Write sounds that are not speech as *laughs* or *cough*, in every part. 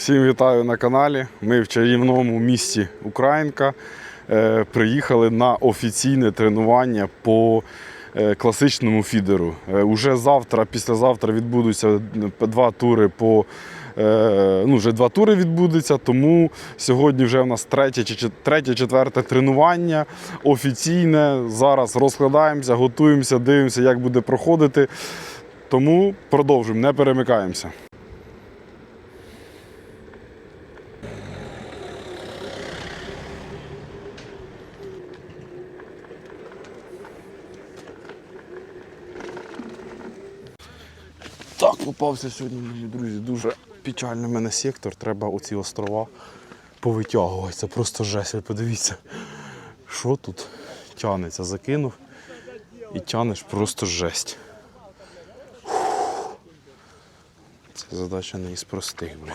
Всім вітаю на каналі. Ми в чарівному місті Українка е, приїхали на офіційне тренування по е, класичному фідеру. Е, уже завтра, післязавтра відбудуться два тури по. Ну, вже два тури відбудеться, тому сьогодні вже в нас третє чи третє, четверте тренування офіційне. Зараз розкладаємося, готуємося, дивимося, як буде проходити. Тому продовжуємо, не перемикаємося. Так, попався сьогодні, мої друзі. Дуже печальний в мене сектор. Треба оці острова повитягувати. Це просто жесть. Подивіться, що тут тянеться. Закинув і тянеш просто жесть. Це задача не із простих, блін.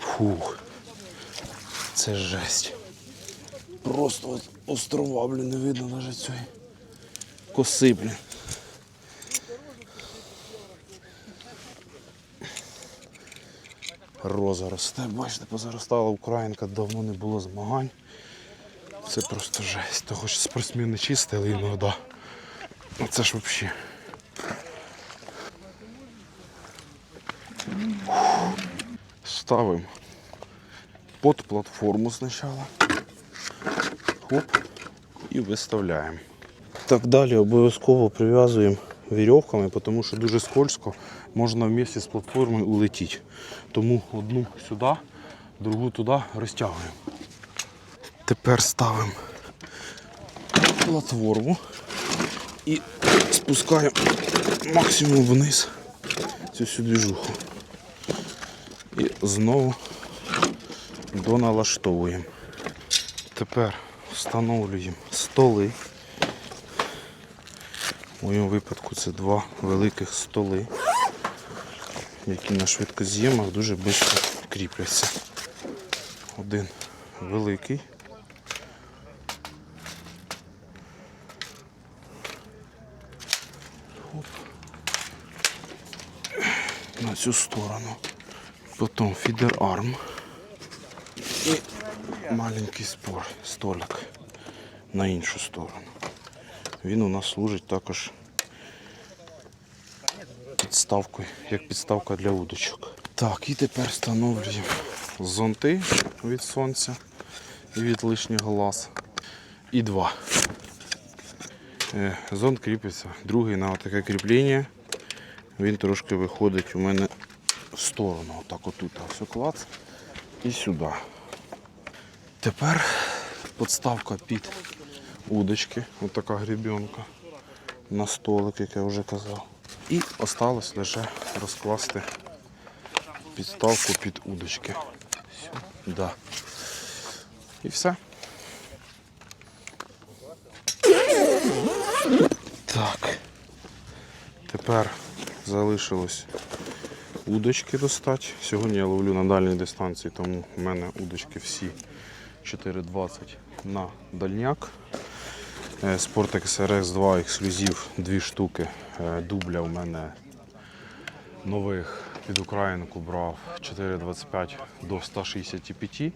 Фух. Це жесть. Просто острова, блін, не видно навіть цієї коси, блін. Роза росте, бачите, позаростала Українка, давно не було змагань. Це просто жесть. Того що спортсмени чистили іноді. Ну це ж взагалі. Ставимо під платформу спочатку. Хоп. І виставляємо. Так далі обов'язково прив'язуємо вірьовками, тому що дуже скользко можна вместе з платформою улетіти. Тому одну сюди, другу туди розтягуємо. Тепер ставимо платформу і спускаємо максимум вниз цю всю движуху. І знову доналаштовуємо. Тепер встановлюємо столи. В моєму випадку це два великих столи, які на швидкоз'ємах дуже швидко кріпляться. Один великий. На цю сторону. Потім фідер-арм. І маленький спор, столик на іншу сторону. Він у нас служить також підставкою, як підставка для удочок. Так, і тепер встановлюємо зонти від сонця і від лишнього глаз. І два. Е, Зонт кріпиться, другий на таке кріплення. Він трошки виходить у мене в сторону. Отак отут ось клац і сюди. Тепер подставка під удочки, от така грібенка на столик, як я вже казав. І осталось лише розкласти підставку під удочки. Да. І все. Так. Тепер залишилось удочки достати. Сьогодні я ловлю на дальній дистанції, тому в мене удочки всі 4,20 на дальняк. Е, Sportex RX2 ексклюзив, дві штуки. Е, Дубля у мене нових під Українку брав 4,25 до 165,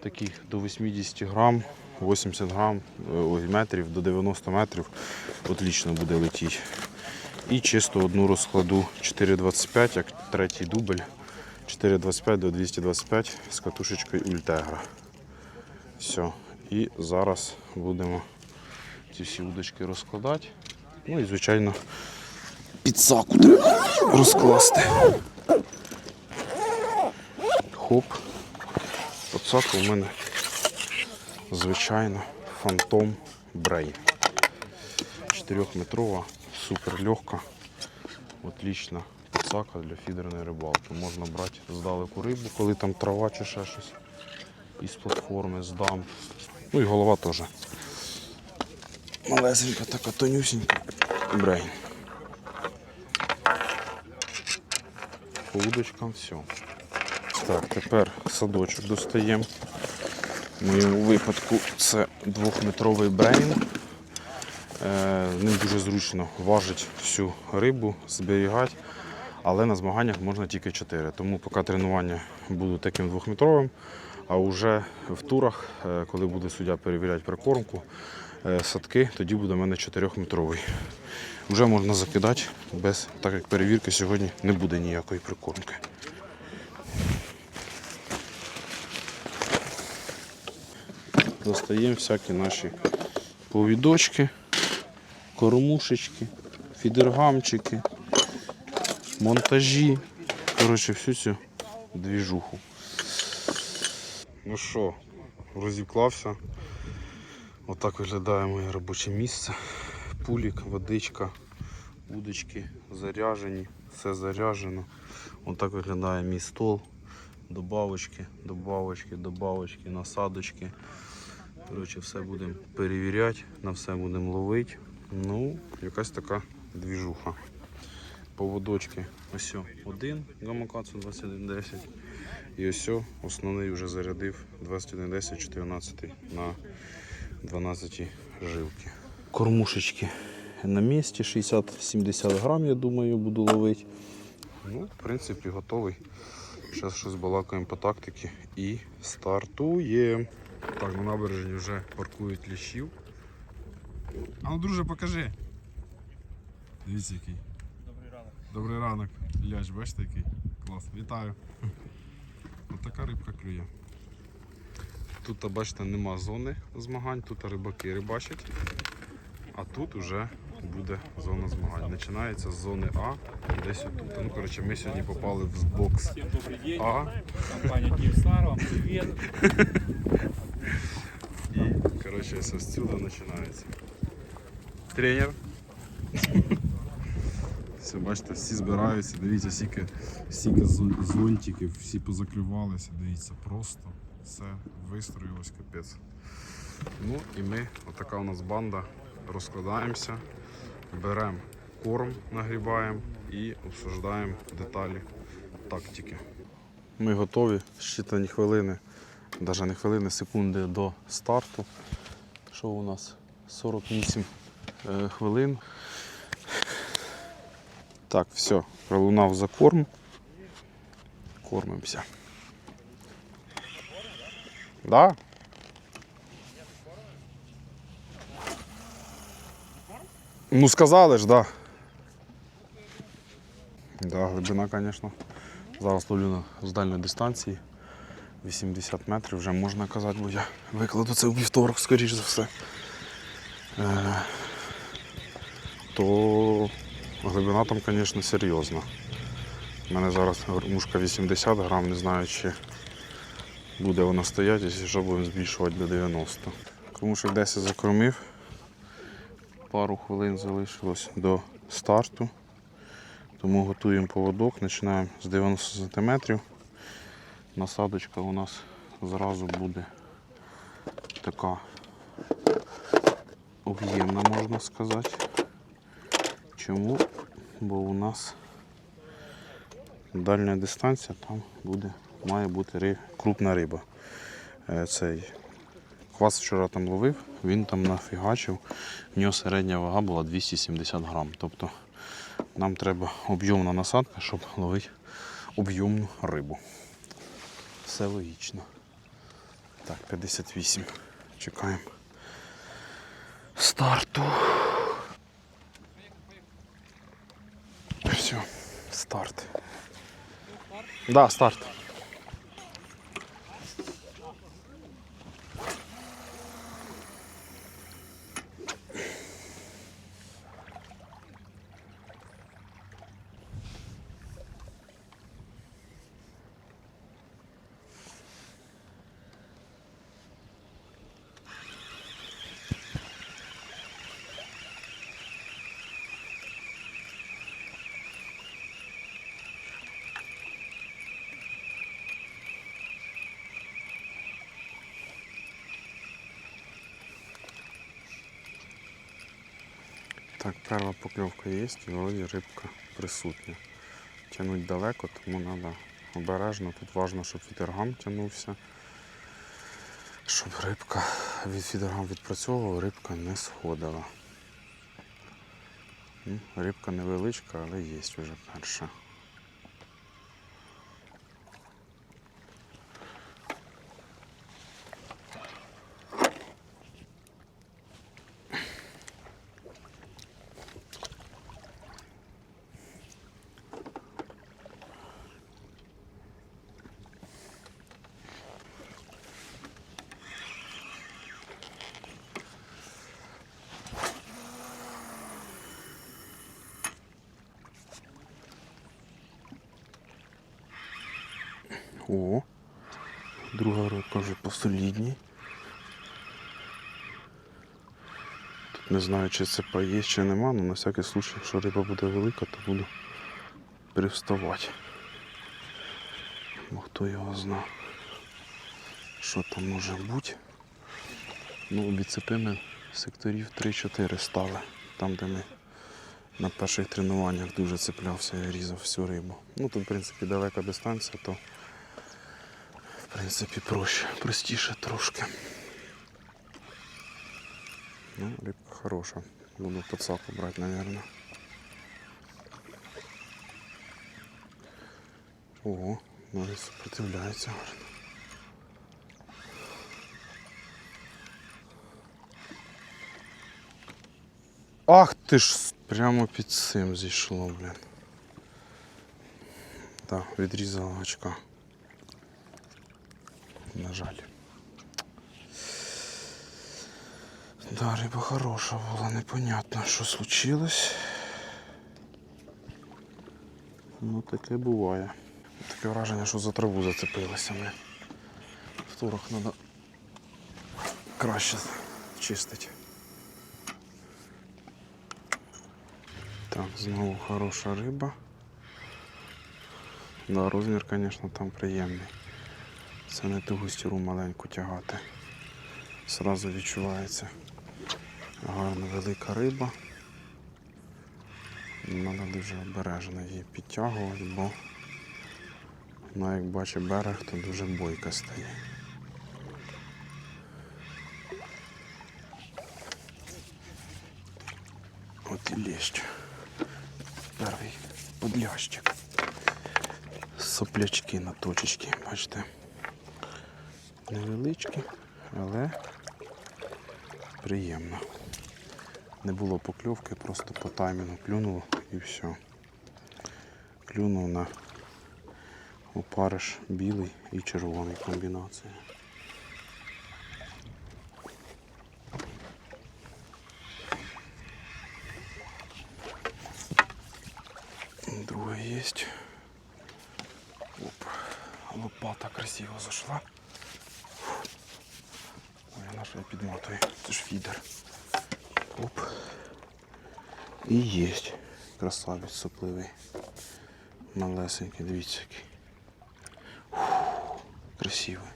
таких до 80 грам, 80 грам е, метрів до 90 метрів. Отлично буде летіти. І чисто одну розкладу 4,25, як третій дубль. 4,25 до 225 з катушечкою Ультегра. Все. І зараз будемо ці всі удочки розкладати. Ну і, звичайно, підсаку треба розкласти. Хоп. Підсака у мене звичайно Phantom Brain. 4-метрова, супер легка, отлічна підсака для фідерної рибалки. Можна брати здалеку рибу, коли там трава чи ще щось із платформи, з дамб. Ну і голова теж. Малесенька така тонюсенька. Брейн. По удочкам все. Так, тепер садочок достаємо. В моєму випадку це двохметровий брейн. Е, Ним дуже зручно важить всю рибу, зберігати. але на змаганнях можна тільки 4. Тому поки тренування будуть таким двохметровим, а вже в турах, е, коли буде суддя перевіряти прикормку, садки, тоді буде в мене 4-метровий. Вже можна закидати, без, так як перевірки сьогодні не буде ніякої прикормки. Достаємо всякі наші повідочки, кормушечки, фідергамчики, монтажі. Коротше, всю цю двіжуху. Ну що, розіклався. Отак виглядає моє робоче місце. Пулік, водичка, удочки заряжені, все заряжено. Отак виглядає мій стол. Добавочки, добавочки, добавочки, насадочки. Коротше, все будемо перевіряти, на все будемо ловити. Ну, якась така двіжуха. Поводочки. Ось один гамакацу 2110. І ось основний вже зарядив 2110 14 на 12 жилки. Кормушечки на місці, 60-70 грам, я думаю, буду ловити. Ну, в принципі, готовий. Зараз щось балакаємо по тактиці і стартуємо. Так, на набережні вже паркують ліщів. А ну, друже, покажи. Дивіться який. Добрий ранок. Добрий ранок. Ляч, бачите який? Клас. Вітаю. Ось така рибка клює. Тут, бачите, нема зони змагань, тут рибаки рибачать. А тут вже буде зона змагань. Починається з зони А, десь отут. Ну, коротше, ми сьогодні попали в бокс. А. Компания Киевстар, вам привет. *laughs* І, коротше, все отсюда починається. Тренер. *laughs* Все, бачите, всі збираються, дивіться, стільки зонтиків, всі позакривалися, дивіться, просто все вистроїлось капець. Ну і ми, отака у нас банда, розкладаємося, беремо корм, нагрібаємо і обсуждаємо деталі тактики. Ми готові, щитані хвилини, навіть не хвилини, секунди до старту. Що у нас? 48 е, хвилин. Так, все, пролунав за корм. Кормимося. Да? Ну сказали ж, да. Да, глибина, звісно. Зараз ловлю з дальньої дистанції. 80 метрів вже можна казати, бо я викладу це у вівторок, скоріш за все. Е, то глибина там, звісно, серйозна. У мене зараз мушка 80 грам, не знаю, чи буде вона стояти, якщо що будемо збільшувати до 90. Кормушок 10 закормив. Пару хвилин залишилось до старту. Тому готуємо поводок, починаємо з 90 см. Насадочка у нас зразу буде така об'ємна, можна сказати. Чому? Бо у нас дальня дистанція, там буде, має бути ри- крупна риба. Е, Цей квас вчора там ловив, він там нафігачив, в нього середня вага була 270 грам. Тобто нам треба об'ємна насадка, щоб ловити об'ємну рибу. Все логічно. Так, 58. Чекаємо. Старту. Все, старт. Да, старт. Так, перша покльовка є, вроді рибка присутня. Тянуть далеко, тому треба обережно. Тут важливо, щоб фідергам тягнувся. Щоб рибка від фідергам відпрацьовувала, рибка не сходила. Рибка невеличка, але є вже перша. О, друга рибка вже посолідній. Тут не знаю, чи це є, чи нема, але на всякий случай, якщо риба буде велика, то буду привставати. Бо хто його зна, що там може бути. Ну, обіцепи секторів 3-4 стали, там, де ми на перших тренуваннях дуже цеплявся і різав всю рибу. Ну тут, в принципі, далека дистанція, то принципі проще, простіше трошки. Ну, рибка хороша. Буду подсаку брати, мабуть. Ого, навіть сопротивляється гарно. Ах ти ж прямо під цим зійшло, блін. Так, відрізала гачка. На жаль. Да, риба хороша була, непонятно, що случилось. Ну таке буває. Таке враження, що за траву зацепилися ми. Второк треба краще чистити. Так, знову хороша риба. Да, розмір, звісно, там приємний. Це не ту густіру маленьку тягати. Сразу відчувається гарна велика риба. Треба дуже обережно її підтягувати, бо вона, як бачить берег, то дуже бойка стає. От і лещ. Перший подлящик. Соплячки на точечки, бачите. Невеличкі, але приємно. Не було покльовки, просто по таймінгу клюнуло і все. Клюнув на опариш білий і червоний комбінація. Друга есть. Оп. Лопата красиво зашла. Ж підматує. Це ж фідер. Оп. І єсть. Красавець сопливий. Малесенький, дивіться який. Красивий.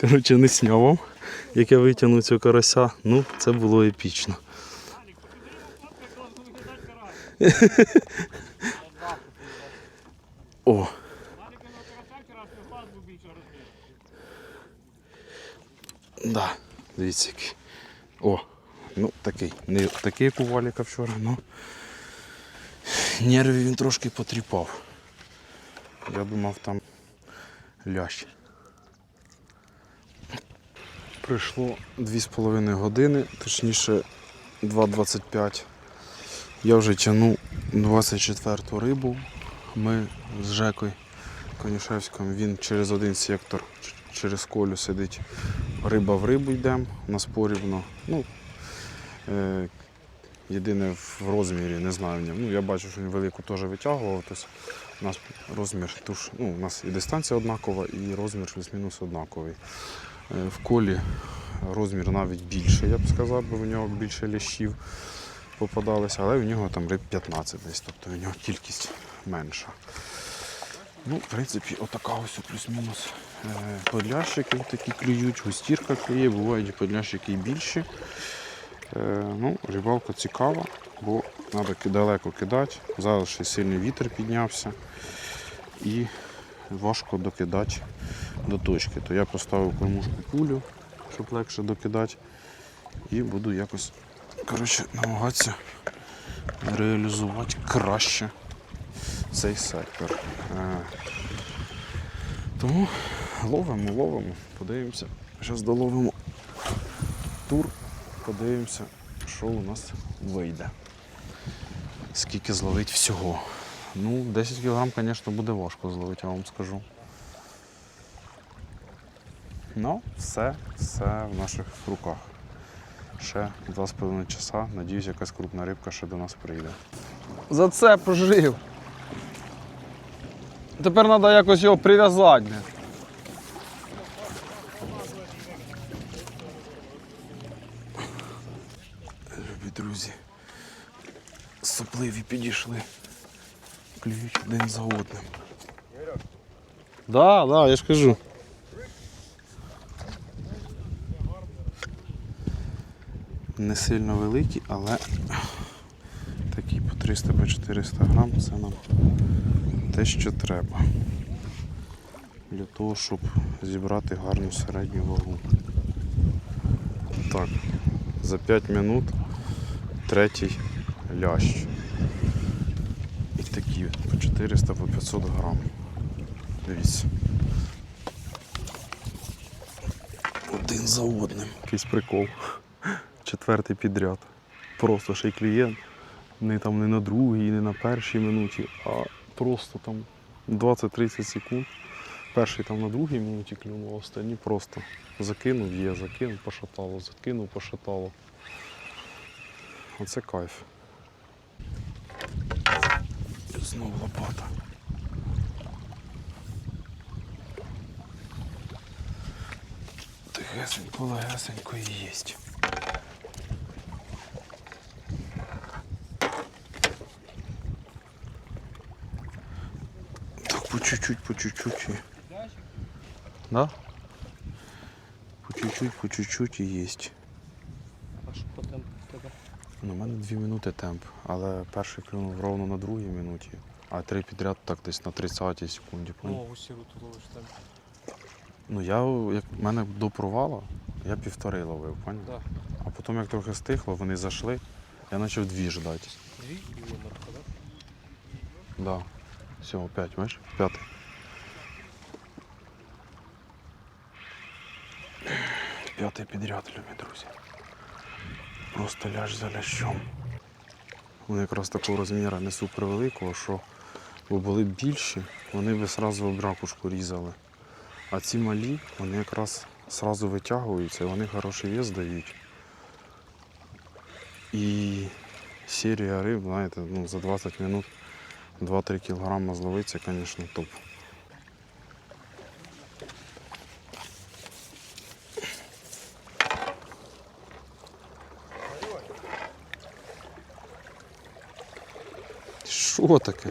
Коротше, не сняв вам, як я витягнув цього карася. Ну, це було епічно. О, да, дивіться. О, ну такий. Не такий як у валіка вчора, ну нервів він трошки потріпав. Я думав там лящ. Пройшло 2,5 години, точніше 2.25. Я вже тягну 24-ту рибу. Ми з Жекою Конюшевським, він через один сектор, через колю сидить. Риба в рибу йдемо, у нас порівно. Ну, е, єдине в розмірі, не знаю. Ну, я бачу, що він велику теж витягував. Тобто у нас розмір туж, ну, у нас і дистанція однакова, і розмір плюс-мінус однаковий. Е, В колі розмір навіть більше, я б сказав, бо в нього більше лящів попадалося, але в нього там риб 15 десь, тобто в нього кількість менша. Ну, в принципі, отака ось плюс-мінус е, подлящики такі клюють, густірка клює, бувають подлящики і більші. Е, ну, рибалка цікава, бо треба далеко кидати. Зараз ще сильний вітер піднявся і важко докидати до точки. То я поставив кормушку пулю, щоб легше докидати. І буду якось коротше, намагатися реалізувати краще цей сектор. Е, Тому ловимо, ловимо, подивимося. Зараз доловимо тур, подивимося, що у нас вийде. Скільки зловить всього. Ну, 10 кг, звісно, буде важко зловити, я вам скажу. Ну, все, все в наших руках. Ще 2,5 часа. Надіюсь, якась крупна рибка ще до нас прийде. За це пожив. Тепер треба якось його прив'язати. Любі друзі, сопливі підійшли. Клюють один за одним. Да, да, я ж кажу. Не сильно великі, але такі по 300 по 400 грам це нам те, що треба. Для того, щоб зібрати гарну середню вагу. Так, за 5 минут третій лящ. І такі по 400 по 500 грам. Дивіться. Один за одним. Якийсь прикол. Четвертий підряд. Просто ще й клієнт. Не там не на другій, не на першій минуті, а просто там 20-30 секунд. Перший там на другій минуті клюнув, а останній просто закинув, є, закинув, пошатало, закинув, пошатало. Оце кайф. Знову лопата. Тихесенько, легесенько і єсть. По чуть-чуть, по чуть-чуть. Да? По чуть-чуть, по чуть-чуть і єсть. А що по темпу в тебе? Ну, у мене дві минути темп, але перший клюнув ровно на другій минуті, а три підряд так десь на 30-й секунді. Ну, усі тут ловиш темп. Ну я як в мене до провала, я півтори ловив, поняв? Да. А потім як трохи стихло, вони зайшли, я почав дві ждати. Дві і вимерка, так? Да. Все, опять, бачиш? П'ятий. П'ятий підряд, любі друзі. Просто ляж за лящом. Вони якраз такого розміру не супер великого, що бо були б більші, вони б одразу об ракушку різали. А ці малі, вони якраз одразу витягуються, вони хороший вес дають. І серія риб, знаєте, ну, за 20 минут 2-3 кілограма зловиться, звісно, топ. Що таке?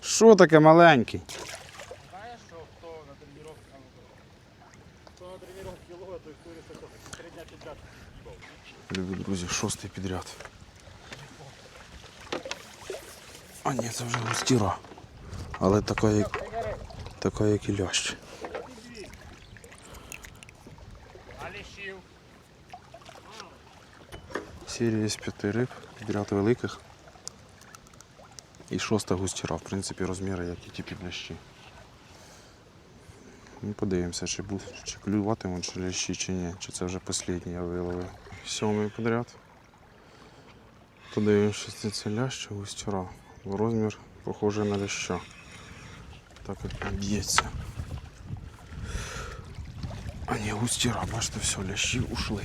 Що таке маленький? Знаєш, що хто на тренування, хто на тренування ловить, той хто три дня підряд. Любі друзі, шостий підряд. А ні, це вже густіра. Але така як, як і лящ. Серія з п'яти риб, підряд великих. І шоста густіра, в принципі, розміри, як і ті підлящі. Ну, подивимося, чи, буд, чи клюватимуть чи лящі, чи ні. Чи це вже останній я виловив. Сьомий підряд. Подивимося, це лящ чи густіра. Розмір похожий на ляща. Так як він б'ється. А ні, густіра, бачите, все, лящі ушли.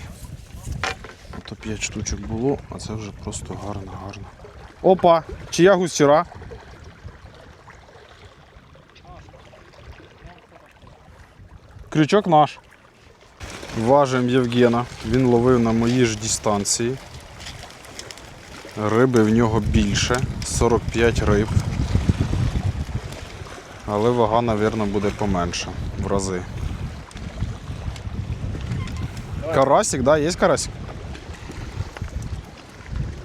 То 5 штучок було, а це вже просто гарно, гарно. Опа! Чия густіра? Крючок наш. Важим Євгена. Він ловив на моїй ж дистанції. Риби в нього більше. 45 риб. Але вага, мабуть, буде поменша в рази. Карасик, да, є карасик?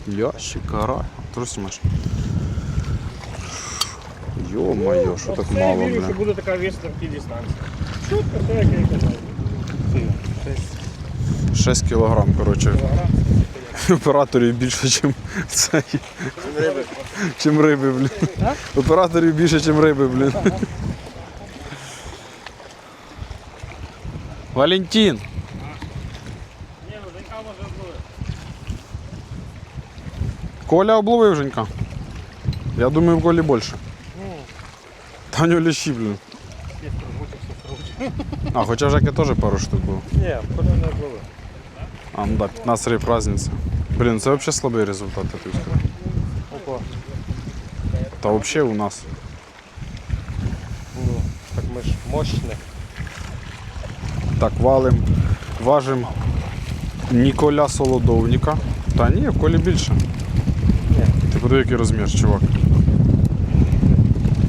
Ящик, кара. Трусі маш. Йо-моє, що так мало, вірю, бля. що буде така вісь на такій дистанції. Чутко, то як я казав. 6 кілограм, коротше. Операторів більше, ніж Чим риби, блін. Операторів більше, ніж риби, блін. Валентин! Коля обловив Женька. Я думаю, в Колі більше. Та у нього ліщі, блін. А, хоча Жеки теж пару штук було. Ні, поля не було. А, ну так, 15 риб разниця. Блін, це взагалі слабий результат, я тобі. Опа. Та взагалі у нас. Ну, так ми ж мощні. Так, валим, важим Ніколя Солодовника. Та ні, в колі більше. Ні. Ти подиви, який розмір, чувак.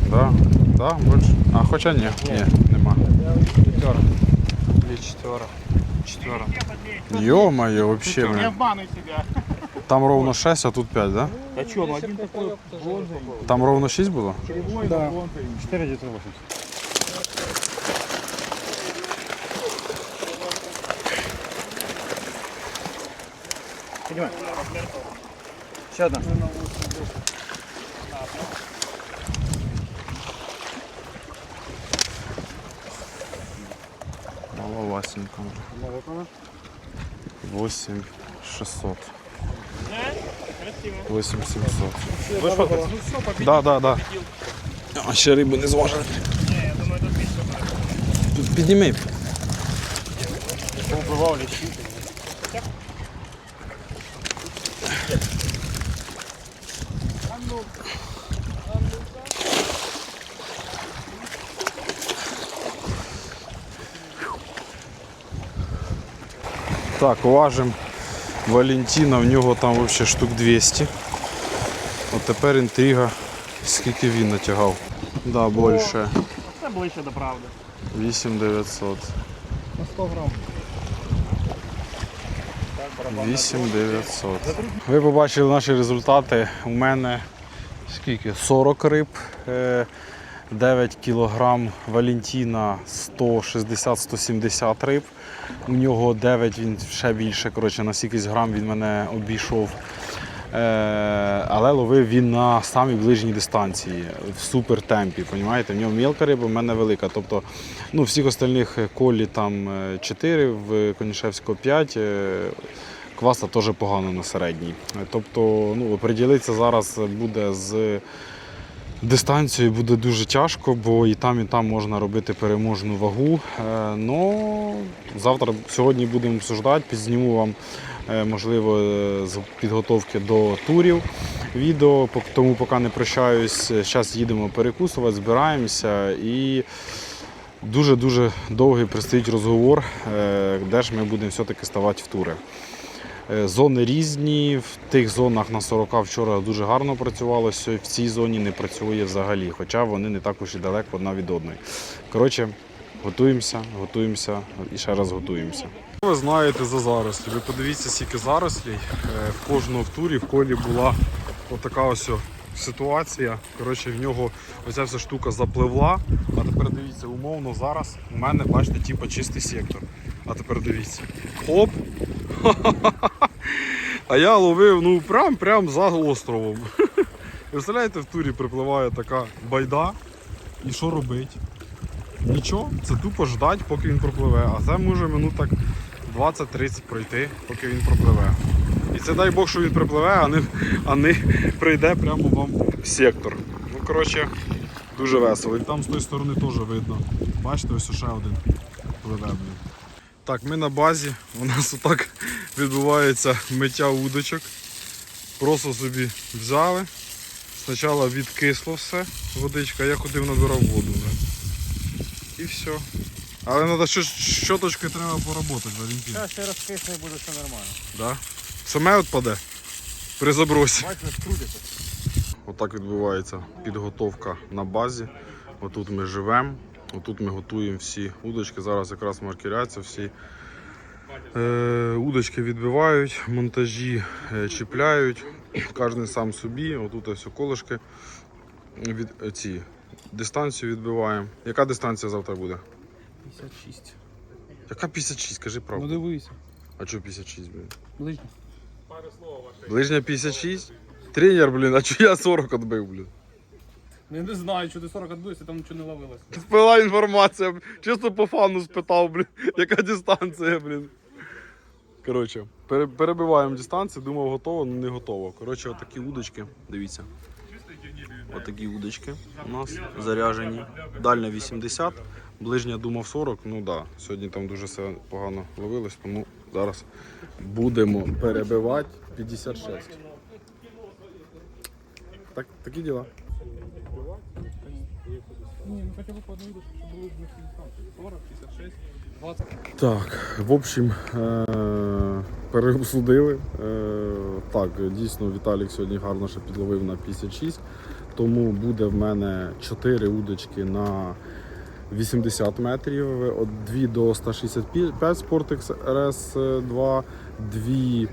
Да? Да, більше. А, хоча ні, ні, нема. П'ятера. Или четвера. Четвера. Йо-моє, вообще, Не блин. обмануй себя. Там ровно 6, а тут 5, да? А что, ну один такой Там ровно 6 було? кривой, да. 4 где-то 80. Поднимай. Еще одна. Маловасенько. 8 600. 8 700. Ну все, победил. Да, да, да. А ще риби не зважили. Я думаю, это більше. Підніми. Убывал лещи. Так, важим Валентина, в нього там взагалі штук 200. От тепер інтрига, скільки він натягав. Да, більше. Це ближче до правди. 8900. На 100 грам. 8900. Ви побачили наші результати. У мене скільки? 40 риб, е, 9 кілограм Валентіна 160-170 риб. У нього 9, він ще більше, коротше, на стільки грам він мене обійшов. Е, але ловив він на самій ближній дистанції, в супер темпі. Понімаєте? В нього мілка риба, в мене велика. Тобто, ну, всіх остальних е, колі там 4, в Конішевського 5. е, Кваса теж погано на середній. Е, Тобто, ну, оприділитися зараз буде з дистанцією буде дуже тяжко, бо і там, і там можна робити переможну вагу. Е, Ну, завтра, сьогодні будемо обсуждати, підзніму вам, е, можливо, е, з підготовки до турів відео, тому поки не прощаюсь. Зараз їдемо перекусувати, збираємося і дуже-дуже довгий предстоїть розговор, де ж ми будемо все-таки ставати в тури. Е, Зони різні. В тих зонах на 40 вчора дуже гарно працювало. сьо- В цій зоні не працює взагалі, хоча вони не також і далеко одна від одної. Коротше, готуємося, готуємося і ще раз готуємося. Ви знаєте за зарослі. Ви подивіться, скільки зарослей. Е, В кожному в турі в колі була отака ось ситуація. Коротше, в нього оця вся штука запливла. А тепер дивіться, умовно зараз у мене, бачите, типу чистий сектор. А тепер дивіться. Хоп! *laughs* А я ловив ну прям прям за островом. *laughs* Представляєте, в турі припливає така байда. І що робить? Нічого, це тупо ждать, поки він пропливе. А це може минут так 20-30 пройти, поки він пропливе. І це дай Бог, що він припливе, а не, а не прийде прямо вам в сектор. Ну, коротше, дуже весело. І там з тої сторони теж видно. Бачите, ось ще один пливе. Так, ми на базі. У нас отак відбувається миття удочок. Просто собі взяли. Спочатку відкисло все, водичка, я ходив набирав воду. І все. Але треба щоточкою треба поработати, Валентин. Сейчас ще раз кисне буде все нормально. Да? Саме відпаде при забросі. Бачиш, крутиться. Отак відбувається підготовка на базі. Отут ми живемо, отут ми готуємо всі удочки. Зараз якраз маркіряться всі. Е, удочки відбивають, монтажі е, чіпляють, кожен сам собі. Отут ось колишки від е, ці дистанцію відбиваємо. Яка дистанція завтра буде? 56. Яка 56, скажи Ну дивися. А чого 56, блін? Ближньо. Ближня 56? Тренер, блін, а чого я 40 відбив, блін? Я не знаю, що ти 40 відбився, там нічого не ловилось. Спила інформація, чисто по фану спитав, блін, *laughs* яка дистанція, блін. Коротше, перебиваємо дистанцію, думав готово, але не готово. Коротше, отакі удочки, дивіться. Отакі удочки у нас заряжені. Дальня 80, ближня думав 40. Ну да, сьогодні там дуже все погано ловилось, тому зараз будемо перебивати 56. Так, такі діла. Хоча б по одній були близькі дистанції. 40, 56, 20. Так, в общем, е- переобсудили. Е- так, дійсно Віталік сьогодні гарно ще підловив на 56, тому буде в мене 4 удочки на 80 метрів, от 2 до 165 Sportex RS2, 2 е,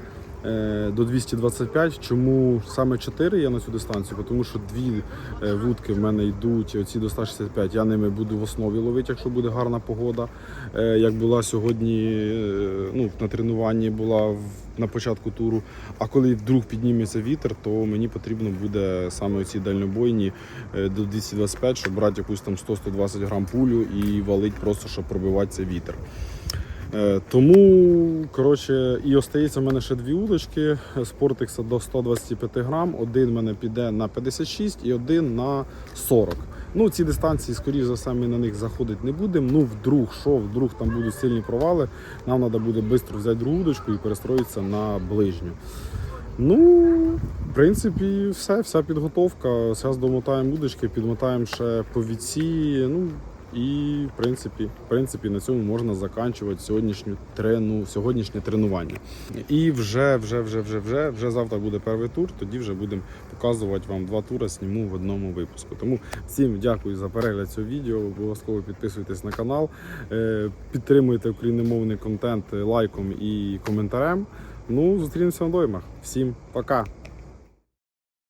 до 225. Чому саме 4 я на цю дистанцію? Тому що дві е, вудки в мене йдуть, оці до 165. Я ними буду в основі ловити, якщо буде гарна погода. Е, Як була сьогодні е, ну, на тренуванні, була на початку туру. А коли вдруг підніметься вітер, то мені потрібно буде саме оці дальнобойні е, до 225, щоб брати якусь там 100-120 грам пулю і валить просто, щоб пробивати цей вітер. Е, Тому, коротше, і остається в мене ще дві удочки Спортекса до 125 грам. Один в мене піде на 56 і один на 40. Ну, ці дистанції, скоріш за все, ми на них заходити не будемо. Ну, вдруг, що, вдруг там будуть сильні провали, нам треба буде швидко взяти другу удочку і перестроїтися на ближню. Ну, в принципі, все, вся підготовка. Зараз домотаємо удочки, підмотаємо ще повіці. Ну, і в принципі, в принципі, на цьому можна заканчувати сьогоднішню трену, сьогоднішнє тренування. І вже, вже, вже, вже, вже, вже завтра буде перший тур. Тоді вже будемо показувати вам два тури, зніму в одному випуску. Тому всім дякую за перегляд цього відео. Обов'язково підписуйтесь на канал, е, підтримуйте україномовний контент лайком і коментарем. Ну, зустрінемося на доймах. Всім пока!